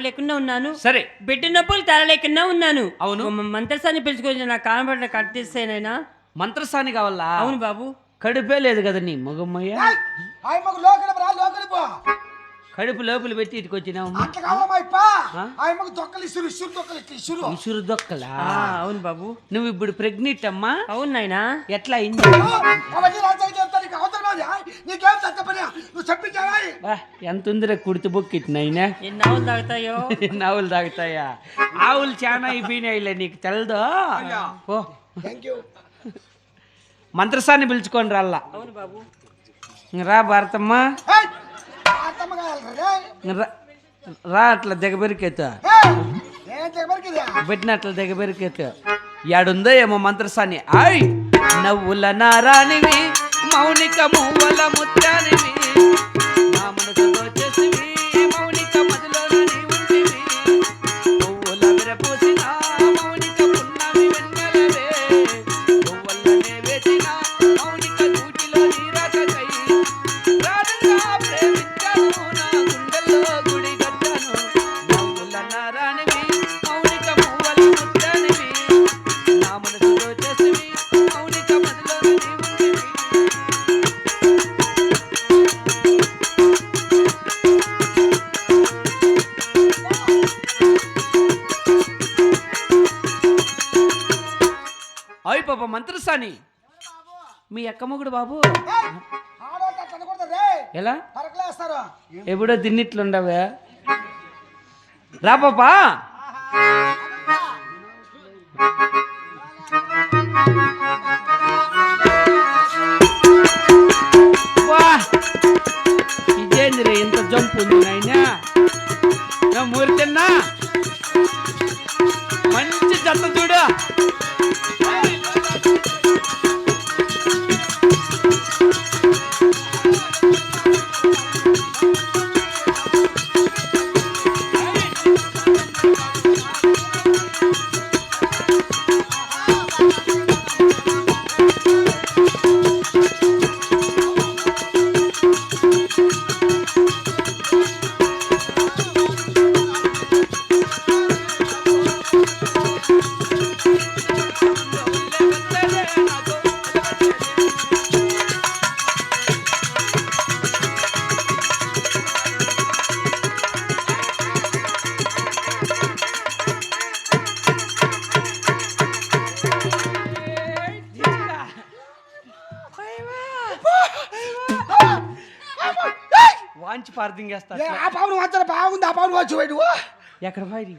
లేకుండా ఉన్నాను. సరే. బిడ్డ నొప్పులు తరలేకుండా ఉన్నాను. అవును. మంత్రసాన్ని పిలుచుకొని నా కానబడిన కట్టిస్తేనైనా మంత్రస్థాని కావాలా? అవును బాబు. కడుపే లేదు కదా నీ మగమ్మయ్య కడుపు లోపల పెట్టి ఇటుకు వచ్చినావు దొక్కలు ఇసురు అవును బాబు. నువ్వు ఇప్పుడు ప్రెగ్నెంట్ అమ్మా? అవును నాయనా. ఎట్లా అయింది? నీకు అవతల మాది నీకేం తగ్గ పని నువ్వు చెప్పించావా బా, ఎంత ఉందిరా కుడితి బొక్కిట్నైనా ఎన్ని ఆవులు తాగుతాయో ఆవులు తాగుతాయా ఆవులు చాలా అయిపోయినాయిలే నీకు తెలదో ఓ థ్యాంక్ యూ మంత్రసాన్ని పిలుచుకొని రాల్లా అవును బాబు ఇంక రా భారతమ్మ అత్తమ్మ కావాలి రే ఇంక రా- రా అట్లా దిగబెరికెత్తు ఏం చెప్పరికి పెట్టిన అట్లా దిగబెరికెత్తు యాడుందో ఏమో మంత్రసాన్ని ఆయ్ నవ్వుల నారానివి మౌనిక మువ్వల ముత్యానివి నా మనసులో చేసివి మౌనిక మదిలోన ఉంటివి పువ్వుల విరపూసిన మౌనిక పున్నమి వెన్నెలవే పువ్వులనే వేసిన మౌనిక దూటిలో అయ్ మంత్రసాని. మీ అక్కమ్మగుడు బాబు. ఎలా? ఎప్పుడో తిన్నిట్లుండవే. రా పాపా వాంచి పార్థింగ్ చేస్తా ఏ, ఆ పావును వచ్చారు బాగుంది ఆ పావును వచ్చి నువ్వు ఎక్కడ పోయి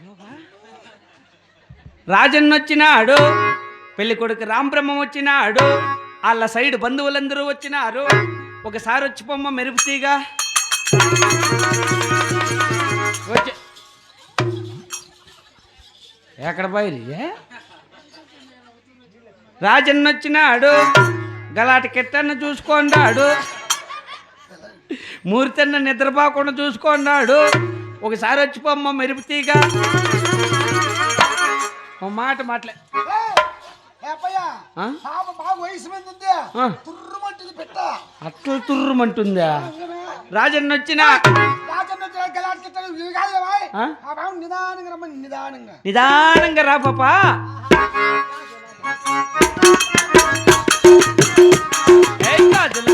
రాజన్న వచ్చినాడు పెళ్ళి కొడుకు రాంబ్రహ్మం వచ్చినాడు వాళ్ళ సైడ్ బంధువులందరూ వచ్చినారు. ఒకసారి వచ్చి పొమ్మ మెరుపు తీగ. వచ్చి. ఎక్కడ పోయి రాజన్న వచ్చినాడు గలాటి కిట్టన్న చూసుకున్నాడు మూర్తన్న నిద్రపోకుండా చూసుకున్నాడు ఒకసారి వచ్చి పొమ్మ మెరుపు తీగ. ఓ మాట మాట్లే. అట్ల తుర్రుమంటుందా? రాజన్న వచ్చిన? నిదానంగా రా పాపా. ఏయ్ గాజుల,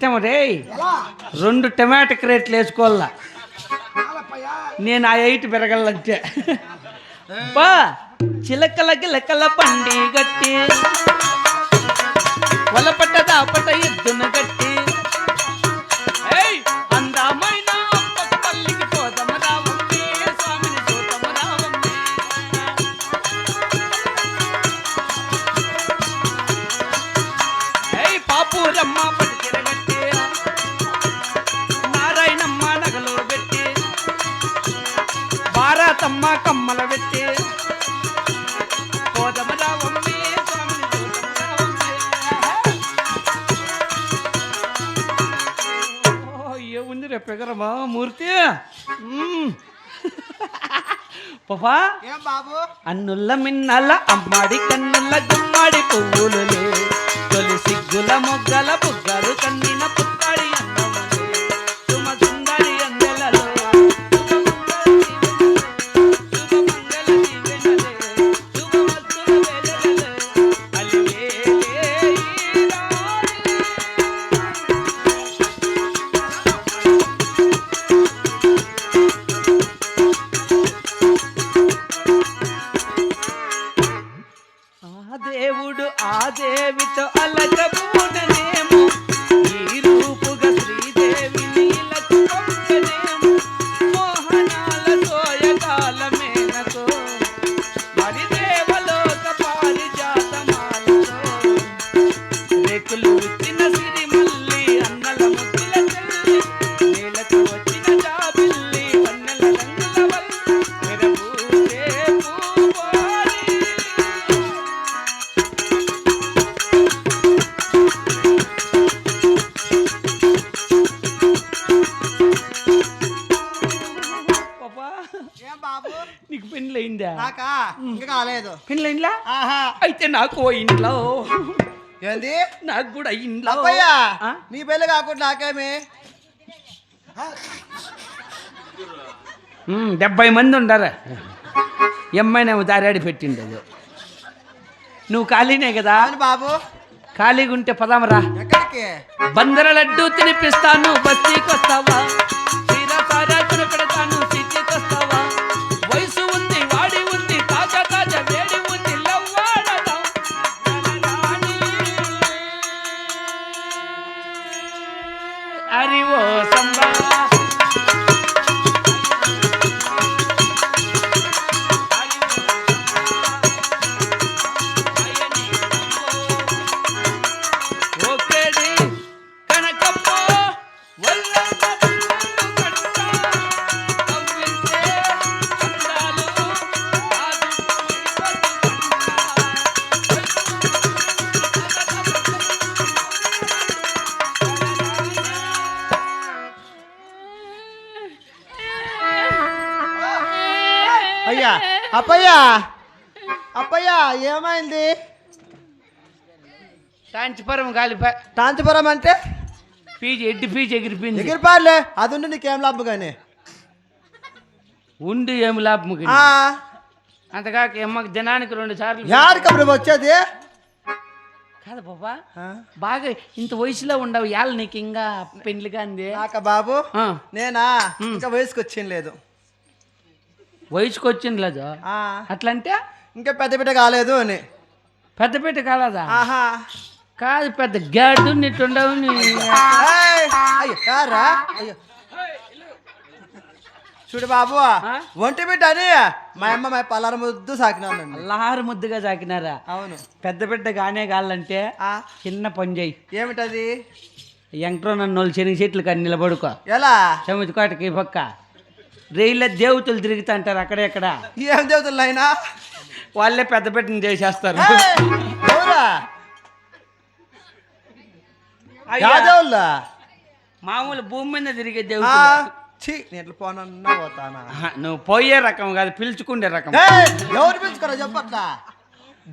కష్టం రే రెండు టమాటా క్రేట్లు వేసుకోవాలా. నేను ఆ ఎయిట్ పెరగలంటే. బా చిలకలకి లెక్కల పండి గట్టి. వలపట్ట దాపట ఎద్దున గట్టి. మూర్తి. పాపా? ఏం బాబు? అన్నుల్ల మిన్నల అమ్మాడి కన్నుల్ల గుమ్మాడి పువ్వులులే తొలి సిగ్గుల మొగ్గల బుగ్గలు కన్నిన దేవుడు ఆ దేవితో అలకబూడనేమో ఈ రూపుగా శ్రీదేవిని ఇలకు మోహనాల సోయగాల మేనతో మరి దేవలోక పారిజాతమాలతో. రెక్కులు పెళ్ళయిందా? నాకా? ఇంకా కాలేదు. పెళ్ళయిందా? ఆహా. అయితే నాకు ఇంట్లో. ఏంది? నాకు కూడా ఇంట్లో. అబ్బయ్యా? నీ పెళ్ళి కాకుండా నాకేమి? డెబ్బై మంది ఉండరు? ఎమ్మైనేమో దారాడి పెట్టిండదు నువ్వు ఖాళీనే కదా? బాబు. ఖాళీగా ఉంటే పదామరా ఎక్కడికి? బందర లడ్డు తినిపిస్తాను బస్తీకి వస్తావా అయ్యా అప్పయ్యా అప్పయ్యా ఏమైంది? కాంచిపురం కాలిపా కాంతిపురం అంటే? పీజి ఎడ్డి పీజి ఎగిరిపోయింది. ఎగిరిపారులే అది ఉండి నీకేం లాభం కానీ? ఉండి ఏమి లాభం ఆ, అంతకాక ఎమ్మకి దినానికి రెండు సార్లు యాడికి అప్పుడు వచ్చేది? కాదు బాబా బాగా ఇంత వయసులో ఉండవు ఇవాళ నీకు ఇంకా పెళ్ళి కాంది నాక బాబు నేనా? ఇంకా వయసుకు వచ్చింది లేదు. వయసుకు వచ్చింది లేదు అట్లంటే? ఇంకా పెద్ద బిడ్డ కాలేదు అని. పెద్దపేట కాలదా? కాదు పెద్ద గాడు నిట్టుండవు నీ. ఏయ్, అయ్యో కారా అయ్యో. చూడు బాబు? ఒంటి బిడ్డ అని మా అమ్మ మా పలార ముద్దు సాకినానండి అల్లారు ముద్దుగా సాకినారా? అవును. పెద్ద బిడ్డ గానే కావాలంటే ఆ, చిన్న పని చేయి. ఏమిటది? ఎంట్రో నన్ను శనగ చెట్లు కానీ నిలబడుకో. ఎలా? సముద్ర కోటకి పక్క. రైళ్ళ దేవతలు తిరుగుతా అంటారు అక్కడెక్కడ ఏం చెబుతున్నా ఆయన వాళ్ళే పెద్ద బిడ్డని చేసేస్తారు. మామూలు భూమి మీద తిరిగే దేవతలు. ఎట్లా పోనన్నా పోతానా? నువ్వు పోయే రకం కాదు పిలుచుకుండే రకం. ఎవరు పిలుచుకోరా చెప్పట్లా?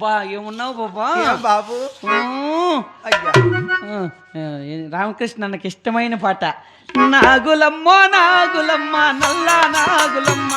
బా ఏమున్నావు బాబా? బాబు. అయ్యా. రామకృష్ణ నాకు ఇష్టమైన పాట. నాగులమ్మ నాగులమ్మ నల్ల నాగులమ్మ.